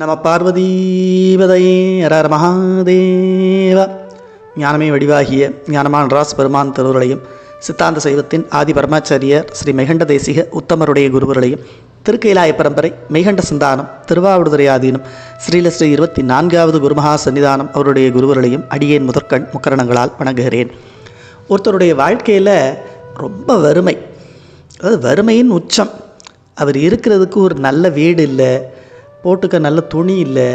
நம பார்வதீபதையே ஹரஹர மகாதேவ. ஞானமே வடிவாகிய ஞானமான் ராஸ் பெருமான் திருவுருளையும் சித்தாந்த சைவத்தின் ஆதி பரமாச்சாரியர் ஸ்ரீ மெகண்ட தேசிக உத்தமருடைய குருவர்களையும் திருக்கைலாய பரம்பரை மெய்கண்ட சிந்தானம் திருவாவடுதுறை ஆதீனம் ஸ்ரீலஸ்ரீ இருபத்தி நான்காவது குருமகா சன்னிதானம் அவருடைய குருவர்களையும் அடியேன் முதற்கண் முக்கரணங்களால் வணங்குகிறேன். ஒருத்தருடைய வாழ்க்கையில் ரொம்ப வறுமை. அதாவது வறுமையின் உச்சம். அவர் இருக்கிறதுக்கு ஒரு நல்ல வீடு இல்லை. போட்டுக்க நல்ல துணி இல்லை.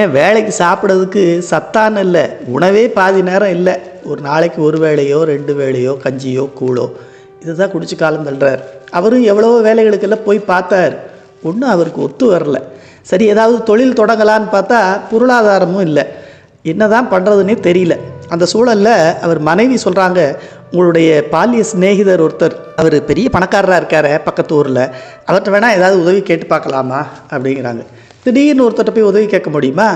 ஏன் வேலைக்கு சாப்பிட்றதுக்கு சத்தான இல்லை. உணவே பாதி நேரம் இல்லை. ஒரு நாளைக்கு ஒரு வேளையோ ரெண்டு வேளையோ கஞ்சியோ கூழோ. இதுதான் குடிச்சு காலம் தள்ளுறார். அவரும் எவ்வளவோ வேலைகளுக்கெல்லாம் போய் பார்த்தார். ஒன்றும் அவருக்கு ஒத்து வரல. சரி ஏதாவது தொழில் தொடங்கலான்னு பார்த்தா பொருளாதாரமும் இல்லை. என்ன தான் பண்ணுறதுன்னே தெரியல. அந்த சூழலில் அவர் மனைவி சொல்கிறாங்க உங்களுடைய பாலிய சிநேகிதர் ஒருத்தர். அவர் பெரிய பணக்காரராக இருக்கார் பக்கத்து ஊரில். அவர்கிட்ட வேணால் ஏதாவது உதவி கேட்டு பார்க்கலாமா? அப்படிங்கிறாங்க. திடீர்னு ஒருத்தர்கிட்ட போய் உதவி கேட்க முடியுமா?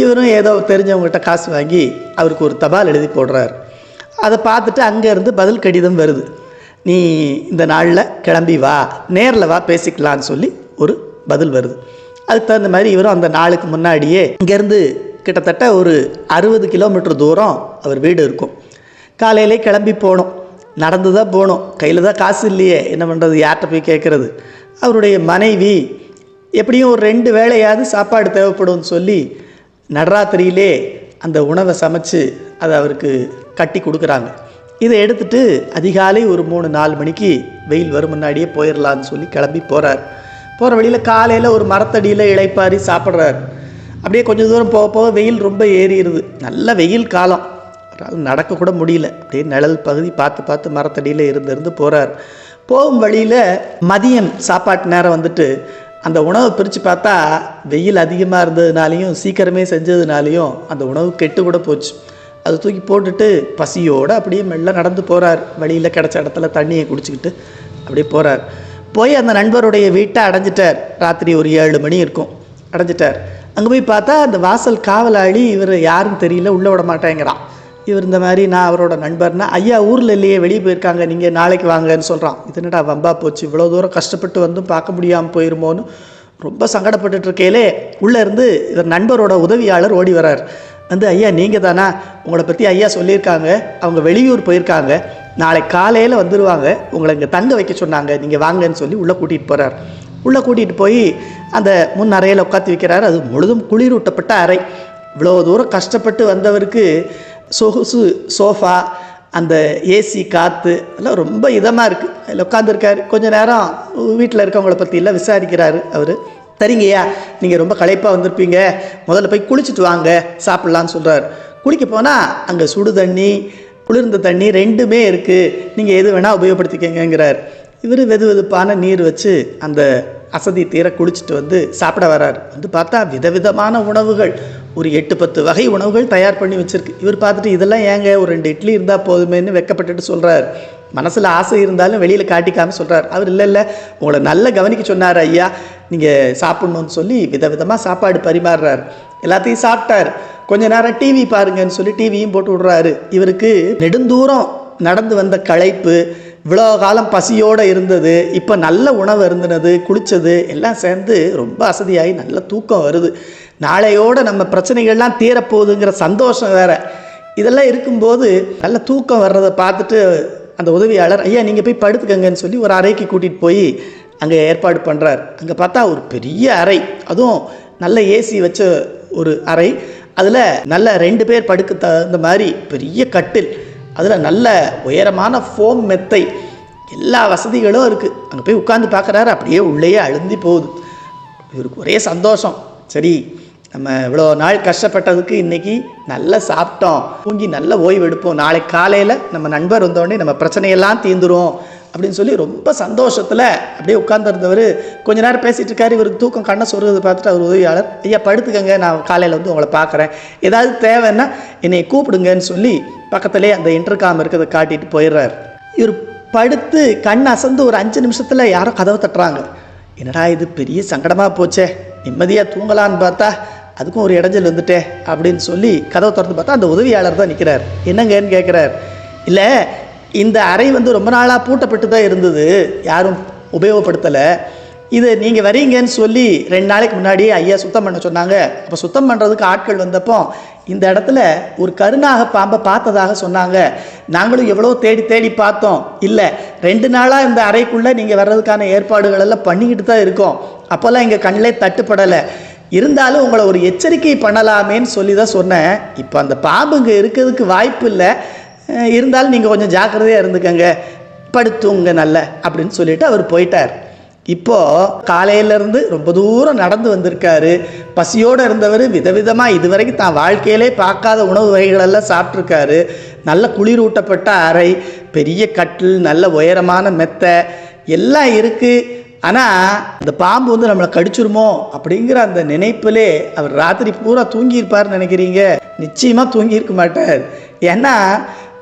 இவரும் ஏதோ தெரிஞ்சவங்ககிட்ட காசு வாங்கி அவருக்கு ஒரு தபால் எழுதி போடுறார். அதை பார்த்துட்டு அங்கேருந்து பதில் கடிதம் வருது. நீ இந்த நாளில் கிளம்பி வா நேரில் வா பேசிக்கலான்னு சொல்லி ஒரு பதில் வருது. அதுக்கு தகுந்த மாதிரி இவரும் அந்த நாளுக்கு முன்னாடியே இங்கேருந்து கிட்டத்தட்ட ஒரு அறுபது கிலோமீட்டர் தூரம் அவர் வீடு இருக்கும். காலையிலே கிளம்பி போனோம். நடந்து தான் போகணும் கையில் தான் காசு இல்லையே. என்ன பண்ணுறது யார்கிட்ட போய் கேட்குறது? அவருடைய மனைவி எப்படியும் ஒரு ரெண்டு வேளையாவது சாப்பாடு தேவைப்படும்னு சொல்லி நடராத்திரியிலே அந்த உணவை சமைச்சு அதை அவருக்கு கட்டி கொடுக்குறாங்க. இதை எடுத்துட்டு அதிகாலை ஒரு மூணு நாலு மணிக்கு வெயில் வரும் முன்னாடியே போயிடலான்னு சொல்லி கிளம்பி போகிறார் போகிற வழியில் காலையில் ஒரு மரத்தடியில் இழைப்பாரி சாப்பிட்றாரு. அப்படியே கொஞ்சம் தூரம் போக போக வெயில் ரொம்ப ஏறிடுது. நல்ல வெயில் காலம். நடக்கக்கூட முடியல. அப்படியே நிழல் பகுதி பார்த்து பார்த்து மரத்தடியில் இருந்து இருந்து போகிறார் போகும் வழியில் மதியம் சாப்பாட்டு நேரம் வந்துட்டு அந்த உணவை பிரித்து பார்த்தா வெயில் அதிகமாக இருந்ததுனாலையும் சீக்கிரமே செஞ்சதுனாலையும் அந்த உணவு கெட்டு கூட போச்சு. அதை தூக்கி போட்டுட்டு பசியோடு அப்படியே மெல்ல நடந்து போகிறார் வழியில் கிடச்ச இடத்துல தண்ணியை குடிச்சிக்கிட்டு அப்படியே போகிறார் போய் அந்த நண்பருடைய வீட்டை அடைஞ்சிட்டார். ராத்திரி ஒரு ஏழு மணி இருக்கும். அடைஞ்சிட்டார். அங்கே போய் பார்த்தா அந்த வாசல் காவலாளி இவர் யாருன்னு தெரியல உள்ளே விட மாட்டேங்கிறான். இவர் இந்த மாதிரி நான் அவரோட நண்பர்னா ஐயா ஊரில் இல்லையே வெளியே போயிருக்காங்க நீங்கள் நாளைக்கு வாங்கன்னு சொல்கிறான் இது என்னடா வம்பா போச்சு இவ்வளோ தூரம் கஷ்டப்பட்டு வந்தும் பார்க்க முடியாமல் போயிருமோன்னு ரொம்ப சங்கடப்பட்டுட்டு இருக்கையிலே உள்ளே இருந்து இவர் நண்பரோட உதவியாளர் ஓடி வரார் வந்து ஐயா நீங்கள் தானா? உங்களை பற்றி ஐயா சொல்லியிருக்காங்க அவங்க வெளியூர் போயிருக்காங்க நாளை காலையில் வந்துடுவாங்க உங்களை இங்கே தங்க வைக்க சொன்னாங்க நீங்கள் வாங்கன்னு சொல்லி உள்ளே கூட்டிகிட்டு போகிறார் உள்ளே கூட்டிகிட்டு போய் அந்த முன் அறையில் உட்காந்து வைக்கிறார். அது முழுதும் குளிரூட்டப்பட்ட அறை. இவ்வளோ தூரம் கஷ்டப்பட்டு வந்தவருக்கு சொகுசு சோஃபா அந்த ஏசி காற்று எல்லாம் ரொம்ப இதமாக இருக்குது அதில் உட்காந்துருக்காரு கொஞ்ச நேரம் வீட்டில் இருக்கவங்கள பற்றிலாம் விசாரிக்கிறாரு அவர். சரிங்கய்யா நீங்கள் ரொம்ப களைப்பாக வந்திருப்பீங்க. முதல்ல போய் குளிச்சுட்டு வாங்க சாப்பிட்லான்னு சொல்கிறார் குளிக்க போனால் அங்கே சுடு தண்ணி குளிர்ந்த தண்ணி ரெண்டுமே இருக்குது நீங்கள் எது வேணால் உபயோகப்படுத்திக்கங்கிறார் இவர் வெது வெதுப்பான நீர் வச்சு அந்த அசதி தீர குளிச்சுட்டு வந்து சாப்பிட வரார். வந்து பார்த்தா விதவிதமான உணவுகள். ஒரு எட்டு பத்து வகை உணவுகள் தயார் பண்ணி வச்சுருக்கு. இவர் பார்த்துட்டு இதெல்லாம் ஏங்க ஒரு ரெண்டு இட்லி இருந்தால் போதுமேன்னு வெக்கப்பட்டுட்டு சொல்கிறார் மனசில் ஆசை இருந்தாலும் வெளியில் காட்டிக்காமல் சொல்கிறார் அவர் இல்லை இல்லை உங்களை நல்ல கவனிக்க சொன்னார் ஐயா. நீங்கள் சாப்பிட்ணுன்னு சொல்லி விதவிதமாக சாப்பாடு பரிமாறுறார். எல்லாத்தையும் சாப்பிட்டார். கொஞ்ச நேரம் டிவி பாருங்கன்னு சொல்லி டிவியும் போட்டு விட்றாரு. இவருக்கு நெடுந்தூரம் நடந்து வந்த களைப்பு இவ்வளோ காலம் பசியோடு இருந்தது இப்போ நல்ல உணவு இருந்தது குளித்தது எல்லாம் சேர்ந்து ரொம்ப அசதியாகி நல்ல தூக்கம் வருது. நாளையோடு நம்ம பிரச்சனைகள்லாம் தீரப்போகுதுங்கிற சந்தோஷம் வேற. இதெல்லாம் இருக்கும்போது நல்ல தூக்கம் வர்றதை பார்த்துட்டு அந்த உதவியாளர் ஐயா நீங்கள் போய் படுத்துக்கங்கன்னு சொல்லி ஒரு அறைக்கு கூட்டிகிட்டு போய் அங்கே ஏற்பாடு பண்ணுறார் அங்கே பார்த்தா ஒரு பெரிய அறை. அதுவும் நல்ல ஏசி வச்ச ஒரு அறை. அதில் நல்ல ரெண்டு பேர் படுக்க தகுந்த மாதிரி பெரிய கட்டில். அதில் நல்ல உயரமான ஃபோம் மெத்தை. எல்லா வசதிகளும் இருக்குது அங்கே போய் உட்காந்து பார்க்குறாரு. அப்படியே உள்ளேயே அழுந்தி போகுது. இவருக்கு ஒரே சந்தோஷம். சரி நம்ம இவ்வளோ நாள் கஷ்டப்பட்டதுக்கு இன்றைக்கி நல்லா சாப்பிட்டோம். தூங்கி நல்ல ஓய்வு எடுப்போம். நாளைக்கு காலையில் நம்ம நண்பர் வந்தோடனே நம்ம பிரச்சனையெல்லாம் தீந்துரும் அப்படின்னு சொல்லி ரொம்ப சந்தோஷத்தில் அப்படியே உட்காந்துருந்தவர் கொஞ்ச நேரம் பேசிகிட்டு இருக்காரு. இவருக்கு தூக்கம் கண்ணை சொருகிறது பார்த்துட்டு அவர் உதவியாளர் ஐயா படுத்துக்கங்க நான் காலையில் வந்து உங்களை பார்க்குறேன். ஏதாவது தேவைன்னா என்னை கூப்பிடுங்கன்னு சொல்லி பக்கத்துலேயே அந்த இன்டர்காம் இருக்கிறத காட்டிட்டு போயிடுறாரு. இவர் படுத்து கண் அசந்து ஒரு அஞ்சு நிமிஷத்தில் யாரோ கதவை தட்டுறாங்க. என்னடா இது பெரிய சங்கடமாக போச்சே. நிம்மதியாக தூங்கலான்னு பார்த்தா அதுக்கும் ஒரு இடைஞ்சல் வந்துட்டே அப்படின்னு சொல்லி கதவை திறந்து பார்த்தா அந்த உதவியாளர் தான் நிற்கிறார் என்னங்கன்னு கேட்குறார். இல்லை இந்த அறை வந்து ரொம்ப நாளாக பூட்டப்பட்டு தான் இருந்தது. யாரும் உபயோகப்படுத்தலை. இது நீங்கள் வரீங்கன்னு சொல்லி ரெண்டு நாளைக்கு முன்னாடி ஐயா சுத்தம் பண்ண சொன்னாங்க. அப்போ சுத்தம் பண்ணுறதுக்கு ஆட்கள் வந்தப்போ இந்த இடத்துல ஒரு கருணாக பாம்பை பார்த்ததாக சொன்னாங்க. நாங்களும் எவ்வளோ தேடி தேடி பார்த்தோம். இல்லை ரெண்டு நாளாக இந்த அறைக்குள்ளே நீங்கள் வர்றதுக்கான ஏற்பாடுகள் எல்லாம் பண்ணிக்கிட்டு தான் இருக்கோம். அப்போல்லாம் எங்கள் கண்ணிலே தட்டுப்படலை. இருந்தாலும் உங்களை ஒரு எச்சரிக்கை பண்ணலாமேன்னு சொல்லி தான் சொன்னேன். இப்போ அந்த பாம்பு இங்கே இருக்கிறதுக்கு வாய்ப்பு இல்லை. இருந்தாலும் நீங்கள் கொஞ்சம் ஜாக்கிரதையாக இருந்துக்கங்க. படுத்துங்க நல்ல அப்படின்னு சொல்லிட்டு அவர் போயிட்டார். இப்போது காலையிலேருந்து ரொம்ப தூரம் நடந்து வந்திருக்காரு. பசியோடு இருந்தவர் விதவிதமாக இதுவரைக்கும் தான் வாழ்க்கையிலே பார்க்காத உணவு வகைகளெல்லாம் சாப்பிட்ருக்காரு நல்ல குளிரூட்டப்பட்ட அறை பெரிய கட்டில் நல்ல உயரமான மெத்தை எல்லாம் இருக்குது ஆனால் இந்த பாம்பு வந்து நம்மளை கடிச்சிருமோ அப்படிங்கிற அந்த நினைப்பிலே அவர் ராத்திரி பூரா தூங்கியிருப்பார்னு நினைக்கிறீங்க? நிச்சயமாக தூங்கியிருக்க மாட்டார். ஏன்னா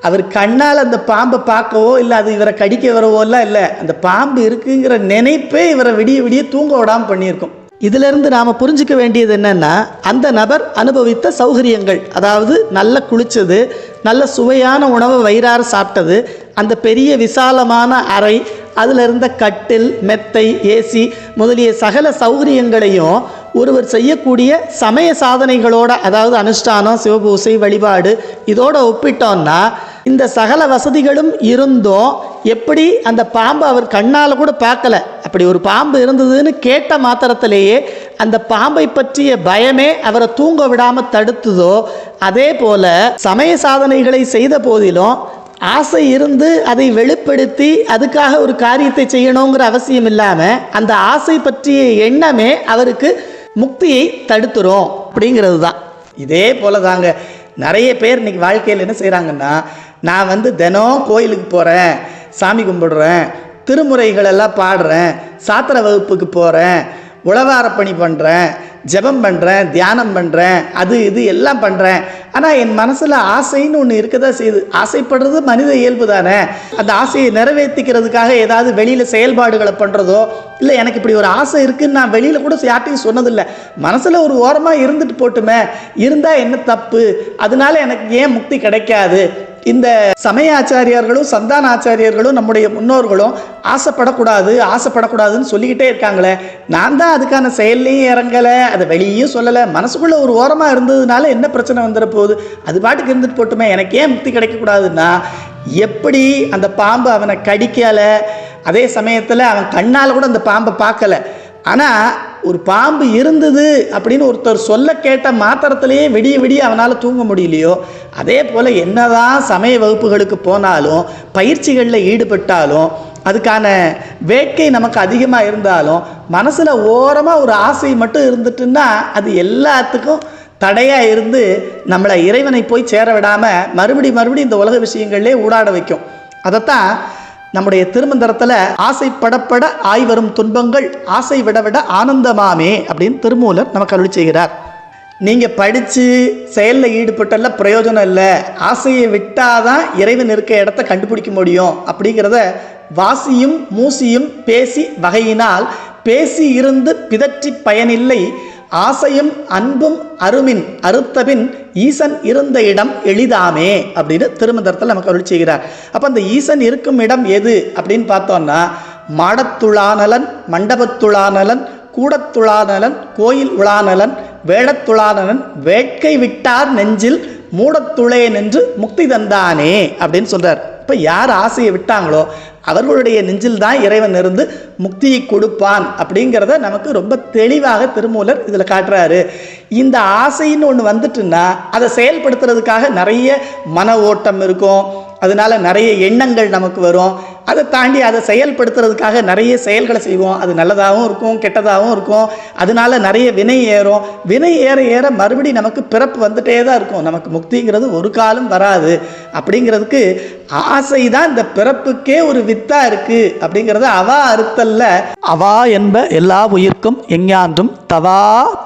அவர் கண்ணால் அந்த பாம்பை பார்க்கவோ இல்லை அது இவரை கடிக்க வரவோலாம் இல்லை. அந்த பாம்பு இருக்குங்கிற நினைப்பே இவரை விடிய விடிய தூங்க விடாமல் பண்ணியிருக்கும். இதிலிருந்து நாம் புரிஞ்சுக்க வேண்டியது என்னென்னா அந்த நபர் அனுபவித்த சௌகரியங்கள். அதாவது நல்ல குளிச்சது நல்ல சுவையான உணவை வயிறார சாப்பிட்டது அந்த பெரிய விசாலமான அறை அதில் இருந்த கட்டில் மெத்தை ஏசி முதலிய சகல சௌகரியங்களையும் ஒருவர் செய்யக்கூடிய சமய சாதனைகளோட அதாவது அனுஷ்டானம் சிவபூசை வழிபாடு இதோட ஒப்பிட்டோம்னா இந்த சகல வசதிகளும் இருந்தும் எப்படி அந்த பாம்பு அவர் கண்ணால் கூட பார்க்கல. அப்படி ஒரு பாம்பு இருந்ததுன்னு கேட்ட மாத்திரத்திலேயே அந்த பாம்பை பற்றிய பயமே அவரை தூங்க விடாமல் தடுத்ததோ அதே போல சமய சாதனைகளை செய்த போதிலும் ஆசை இருந்து அதை வெளிப்படுத்தி அதுக்காக ஒரு காரியத்தை செய்யணுங்கிற அவசியம் இல்லாமல் அந்த ஆசை பற்றிய எண்ணமே அவருக்கு முக்தியை தடுத்துரும் அப்படிங்கிறது தான் இதே போல தாங்க நிறைய பேர் இன்னைக்கு வாழ்க்கையில் என்ன செய்கிறாங்கன்னா நான் வந்து தினம் கோயிலுக்கு போகிறேன் சாமி கும்பிடுறேன் திருமுறைகளெல்லாம் பாடுறேன் சாத்திர வகுப்புக்கு போகிறேன் உழவார பணி பண்ணுறேன் ஜெபம் பண்ணுறேன் தியானம் பண்ணுறேன் அது இது எல்லாம் பண்ணுறேன் ஆனால் என் மனசில் ஆசைன்னு ஒன்று இருக்க தான் செய்யுது. ஆசைப்படுறது மனித இயல்பு தானே. அந்த ஆசையை நிறைவேற்றிக்கிறதுக்காக ஏதாவது வெளியில் செயல்பாடுகளை பண்ணுறதோ இல்லை எனக்கு இப்படி ஒரு ஆசை இருக்குன்னு நான் வெளியில் கூட யார்ட்டையும் சொன்னதில்லை. மனசில் ஒரு ஓரமாக இருந்துட்டு போட்டுமே. இருந்தால் என்ன தப்பு? அதனால எனக்கு ஏன் முக்தி கிடைக்காது? இந்த சமய ஆச்சாரியார்களும் சந்தான ஆச்சாரியர்களும் நம்முடைய முன்னோர்களும் ஆசைப்படக்கூடாது ஆசைப்படக்கூடாதுன்னு சொல்லிக்கிட்டே இருக்காங்களே நான் தான் அதுக்கான செயல்லையும் இறங்கலை அதை வெளியும் சொல்லலை மனசுக்குள்ளே ஒரு ஓரமாக இருந்ததுனால என்ன பிரச்சனை வந்துட போகுது அது பாட்டுக்கு இருந்துட்டு போட்டுமே எனக்கு ஏன் முக்தி கிடைக்கக்கூடாதுன்னா எப்படி அந்த பாம்பு அவனை கடிக்கலை அதே சமயத்தில் அவன் கண்ணால் கூட அந்த பாம்பை பார்க்கல. ஆனால் ஒரு பாம்பு இருந்தது அப்படின்னு ஒருத்தர் சொல்ல கேட்ட மாத்திரத்திலேயே விடிய விடிய அவனால் தூங்க முடியலையோ அதே போல் என்னதான் சமய வகுப்புகளுக்கு போனாலும் பயிற்சிகளில் ஈடுபட்டாலும் அதுக்கான வேட்கை நமக்கு அதிகமாக இருந்தாலும் மனசில் ஓரமாக ஒரு ஆசை மட்டும் இருந்துட்டுன்னா அது எல்லாத்துக்கும் தடையாக இருந்து நம்மளை இறைவனை போய் சேர விடாமல் மறுபடி மறுபடி இந்த உலக விஷயங்கள்லேயே ஊடாட வைக்கும். அதைத்தான் நம்முடைய திருமந்திரத்தில் ஆசைப்படப்பட ஆய்வரும் துன்பங்கள் ஆசை விட விட ஆனந்தமாமே அப்படின்னு திருமூலர் நமக்கு அருள் செய்கிறார். நீங்கள் படித்து செயலில் ஈடுபட்டல பிரயோஜனம் இல்லை. ஆசையை விட்டாதான் இறைவன் இருக்க இடத்த கண்டுபிடிக்க முடியும் அப்படிங்கிறத வாசியும் மூசியும் பேசி வகையினால் பேசி இருந்து பிதற்றி பயனில்லை. ஆசையும் அன்பும் அருமின் அறுத்தபின் ஈசன் இருந்த இடம் எளிதாமே அப்படின்னு திருமந்திரத்தில் நமக்கு அருள் செய்கிறார். அப்போ அந்த ஈசன் இருக்கும் இடம் எது அப்படின்னு பார்த்தோம்னா மாடத்துளானலன் மண்டபத்துளானலன் கூடத்துளானலன் கோயில் உளானலன் வேடத்துளானலன் வேட்கை விட்டார் நெஞ்சில் மூடத்துளே நின்று முக்தி தந்தானே அப்படின்னு சொல்கிறார் அப்போ யார் ஆசையை விட்டாங்களோ அவர்களுடைய நெஞ்சில் தான் இறைவன் இருந்து முக்தியை கொடுப்பான் அப்படிங்கிறத நமக்கு ரொம்ப தெளிவாக திருமூலர் இதில் காட்டுறாரு. இந்த ஆசைன்னு ஒன்று வந்துட்டுன்னா அதை செயல்படுத்துறதுக்காக நிறைய மன ஓட்டம் இருக்கும். அதனால நிறைய எண்ணங்கள் நமக்கு வரும். அதை தாண்டி அதை செயல்படுத்துறதுக்காக நிறைய செயல்களை செய்வோம். அது நல்லதாகவும் இருக்கும் கெட்டதாகவும் இருக்கும். அதனால நிறைய வினை ஏறும். வினை ஏற ஏற மறுபடி நமக்கு பிறப்பு வந்துட்டே தான் இருக்கும். நமக்கு முக்திங்கிறது ஒரு காலம் வராது. அப்படிங்கிறதுக்கு ஆசை தான் இந்த பிறப்புக்கே ஒரு வித்தா இருக்கு. அப்படிங்கிறத அவா அறுத்தல்ல. அவா என்ப எல்லா உயிர்க்கும் எஞ்ஞான்றும் தவா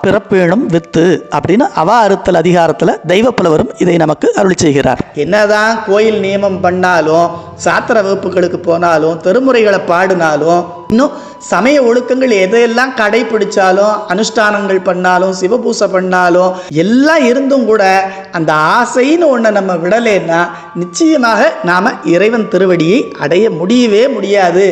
பிறப்பேணும் வித்து அப்படின்னு அவா அறுத்தல் அதிகாரத்தில் தெய்வ புலவரும் இதை நமக்கு அருள் செய்கிறார். என்னதான் கோயில் நியமம் பண்ணாலும் சாத்திர வகுப்புகளுக்கு போனாலும் திருமுறைகளை பாடினாலும் இன்னும் சமய ஒழுக்கங்கள் எதையெல்லாம் கடைபிடிச்சாலும் அனுஷ்டானங்கள் பண்ணாலும் சிவபூசை பண்ணாலும் எல்லாம் இருந்தும் கூட அந்த ஆசைன்னு ஒன்றை நம்ம விடலைன்னா நிச்சயமாக நாம் இறைவன் திருவடியை அடைய முடியவே முடியாது.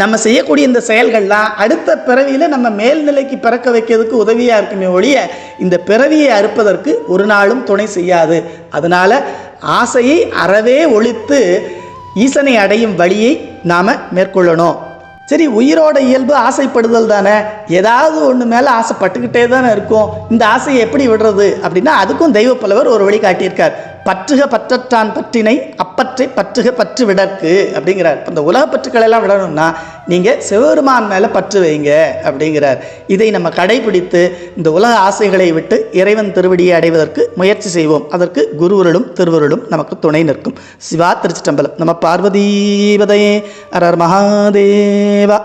நம்ம செய்யக்கூடிய இந்த செயல்கள்லாம் அடுத்த பிறவியில் நம்ம மேல்நிலைக்கு பிறக்க வைக்கிறதுக்கு உதவியாக இருக்குமே ஒழிய இந்த பிறவியை அறுப்பதற்கு ஒரு நாளும் துணை செய்யாது. அதனால் ஆசையை அறவே ஒழித்து ஈசனை அடையும் வழியை நாம் மேற்கொள்ளணும். சரி உயிரோட இயல்பு ஆசைப்படுதல் தானே? ஏதாவது ஒன்று மேலே ஆசைப்பட்டுக்கிட்டே தானே இருக்கும். இந்த ஆசையை எப்படி விடுறது? அப்படின்னா அதுக்கும் தெய்வ புலவர் ஒரு வழி காட்டியிருக்கார். பற்றுக பற்றற்றான் பற்றினை அப்பற்றை பற்றுக பற்று விடற்கு அப்படிங்கிறார். இப்போ இந்த உலக பற்றுக்களை எல்லாம் விடணும்னா நீங்கள் சிவபெருமான் மேலே பற்று வைங்க அப்படிங்கிறார். இதை நம்ம கடைபிடித்து இந்த உலக ஆசைகளை விட்டு இறைவன் திருவடியை அடைவதற்கு முயற்சி செய்வோம். அதற்கு குருவருளும் திருவருளும் நமக்கு துணை நிற்கும். சிவா திருச்சிட்டம்பலம் நம்ம பார்வதீபதையே. அரர் மகாதேவா.